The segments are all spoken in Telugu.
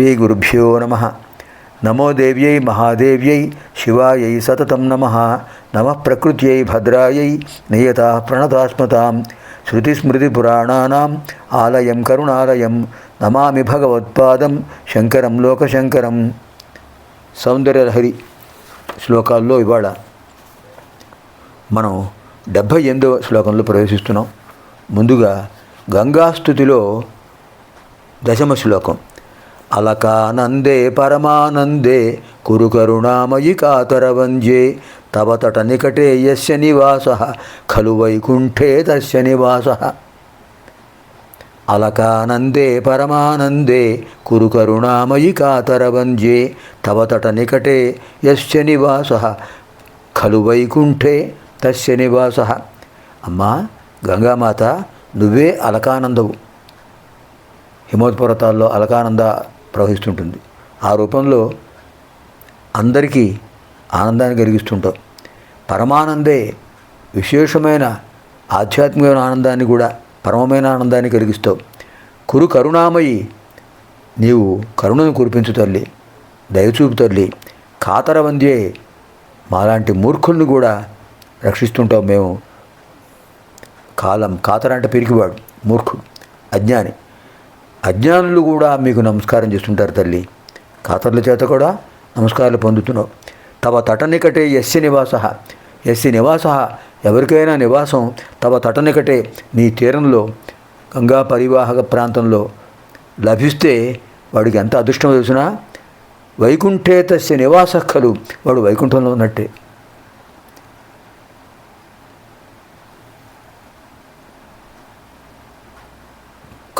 శ్రీగురుభ్యో నమ. నమో దేవ్యై మహాదేవ్యై శివాయై సతతం నమ. నమ ప్రకృత్యై భద్రాయై నియత ప్రణతాస్మతాం. శృతిస్మృతిపురాణానాం ఆలయం కరుణాలయం. నమామి భగవత్పాదం శంకరం లోకశంకరం. సౌందర్యలహరి శ్లోకాల్లో ఇవాళ మనం డెబ్భై ఎనిమిదవ శ్లోకంలో ప్రవేశిస్తున్నాం. ముందుగా గంగాస్థుతిలో దశమ శ్లోకం. అలకానందే పరమానందే కురు కరుణామయి కాతరవంజే తవ తట నికటే యస్య నివాస ఖలు వైకుంఠే తస్య నివాస. అలకానందే పరమానందే కురు కరుణామయి కాతరవంజే తవ తట నికటే యస్య నివాస ఖలు వైకుంఠే తస్య నివాస. అమ్మా గంగామాత నువ్వే అలకానందవు. హిమవత్ అలకానంద ప్రవహిస్తుంటుంది. ఆ రూపంలో అందరికీ ఆనందాన్ని కలిగిస్తుంటాం. పరమానందే విశేషమైన ఆధ్యాత్మికమైన ఆనందాన్ని కూడా పరమమైన ఆనందాన్ని కలిగిస్తావు కురు కరుణామయి నీవు కరుణను కురిపించు తల్లి దయచూపు తల్లి కాతరవంద్యే మాలాంటి మూర్ఖుల్ని కూడా రక్షిస్తుంటాం మేము. కాలం కాతర అంటే పిరికివాడు మూర్ఖుడు అజ్ఞాని. అజ్ఞానులు కూడా మీకు నమస్కారం చేస్తుంటారు తల్లి. కాతర్ల చేత కూడా నమస్కారాలు పొందుతున్నావు. తవ తటనికటే ఎస్సి నివాస. ఎస్సి నివాస. ఎవరికైనా నివాసం తవ తటనికటే నీ తీరంలో గంగా పరివాహక ప్రాంతంలో లభిస్తే వాడికి ఎంత అదృష్టం తెలిసినా? వైకుంఠే తస్య నివాస కలు వాడు వైకుంఠంలో ఉన్నట్టే.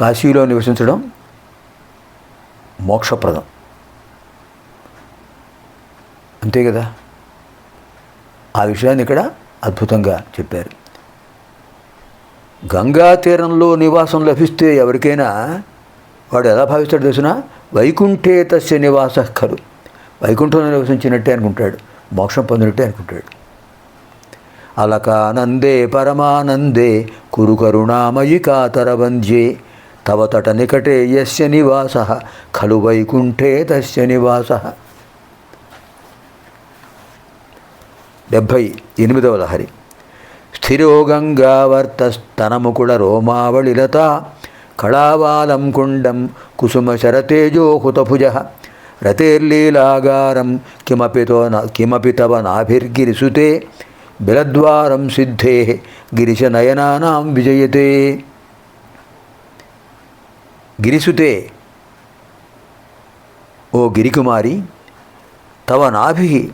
కాశీలో నివసించడం మోక్షప్రదం. అంతే కదా? ఆ విషయాన్ని ఇక్కడ అద్భుతంగా చెప్పారు. గంగా తీరంలో నివాసం లభిస్తే ఎవరికైనా వాడు ఎలా భావిస్తాడు తెలిసిన? వైకుంఠే తస్య నివాస కలు వైకుంఠంలో నివసించినట్టే అనుకుంటాడు. మోక్షం పొందినట్టే అనుకుంటాడు. అలకానందే పరమానందే కురు కరుణామయి తవ తట నికటే యస్య నివాస ఖలు వైకుంఠే తస్య నివాస. డెబ్భై ఎనిమిదవ లహరి. స్థిరోగంగావర్తస్తనముకుడ రోమావళిలత కళావాలం కుండం కుసుమ శరతేజో హుతభుజ రతేర్లీలాగారం కిమపి కిమపి తవ నాభిర్గిరిసుతే బిలద్వారం సిద్ధే గిరిశనయనానాం విజయతే. గిరిసుతే ఓ గిరికుమారి తవ నాభి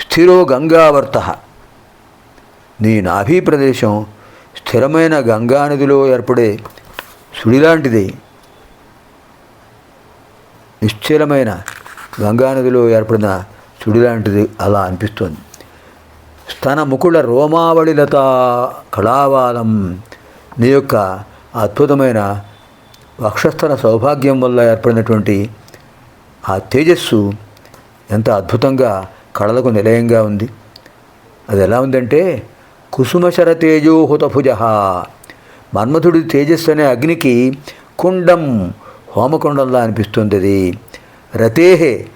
స్థిరో గంగావర్త. నీ నాభీ ప్రదేశం స్థిరమైన గంగానదిలో ఏర్పడే సుడిలాంటిది. నిశ్చలమైన గంగానదిలో ఏర్పడిన సుడిలాంటిది అలా అనిపిస్తుంది. స్తన ముకుళ రోమావళిలత కళావాలం నీ యొక్క అద్భుతమైన వక్షస్థల సౌభాగ్యం వల్ల ఏర్పడినటువంటి ఆ తేజస్సు ఎంత అద్భుతంగా కళలకు నిలయంగా ఉంది. అది ఎలా ఉందంటే కుసుమశర తేజో హుతభుజ మన్మథుడి తేజస్సు అనే అగ్నికి కుండం హోమకుండంలా అనిపిస్తుంది అది. రతేహే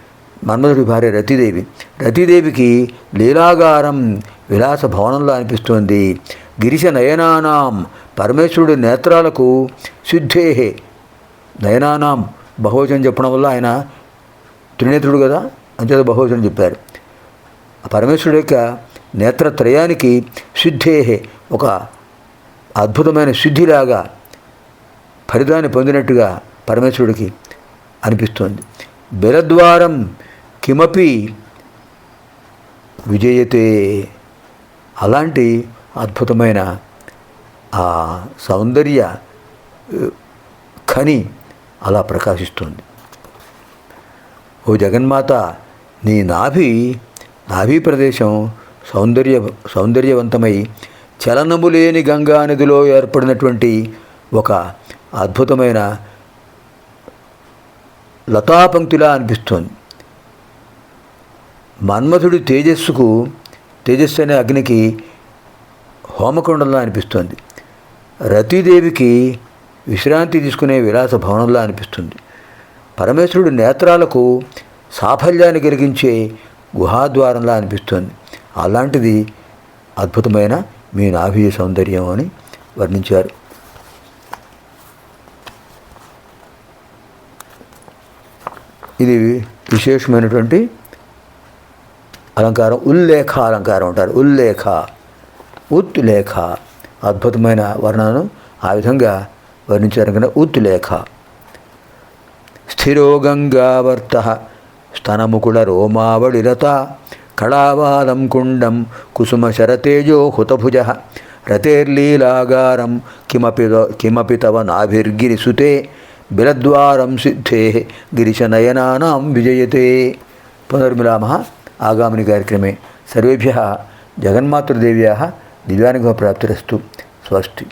మన్మథుడి భార్య రతిదేవి. రతిదేవికి లీలాగారం విలాస భవనంలో అనిపిస్తుంది. గిరిశ నయనానాం పరమేశ్వరుడి నేత్రాలకు సిద్ధేహే. నయనానాం బహువచనం చెప్పడం వల్ల ఆయన త్రినేత్రుడు కదా? అంతేత బహువచనం చెప్పారు. పరమేశ్వరుడు యొక్క నేత్రత్రయానికి సిద్ధేహే. ఒక అద్భుతమైన సిద్ధిలాగా ఫలితాన్ని పొందినట్టుగా పరమేశ్వరుడికి అనిపిస్తోంది. బెలద్వారం కిమపి విజయతే. అలాంటి అద్భుతమైన ఆ సౌందర్య ఖని అలా ప్రకాశిస్తుంది. ఓ జగన్మాత నీ నాభి నాభి ప్రదేశం సౌందర్య సౌందర్యవంతమై చలనము లేని గంగా నదిలో ఏర్పడినటువంటి ఒక అద్భుతమైన లతాపంక్తిలా అనిపిస్తోంది. మన్మథుడి తేజస్సుకు తేజస్సు అనే అగ్నికి హోమకుండంలా అనిపిస్తోంది. రతీదేవికి విశ్రాంతి తీసుకునే విలాస భవనంలా అనిపిస్తుంది. పరమేశ్వరుడు నేత్రాలకు సాఫల్యాన్ని కలిగించే గుహాద్వారంలా అనిపిస్తుంది. అలాంటిది అద్భుతమైన మీ నాభీయ సౌందర్యం అని వర్ణించారు. ఇది విశేషమైనటువంటి అలంకారం. ఉల్లేఖ అలంకారం అంటారు. ఉల్లేఖ ఉత్తులేఖ అద్భుతమైన వర్ణనను ఆ విధంగా వర్ణించారు కనుక ఉత్తులేఖ. స్థిరోగంగావర్త స్తనముకుల రోమావళిరత కళావాలం కుండం కుసుమ శరతేజో హుతభుజ రతేర్లీలాగారం కిమపి కిమపి తవ నాభిర్గిరిసుతే బిలద్వారం సిద్ధే గిరిశనయనానాం విజయతే. పునర్మిలామ. ఆగామిని కార్యక్రమే. సర్వేభ్య జగన్మాతృదేవ్యా దివ్యానుభవ ప్రాప్తిరస్తు స్వస్తి.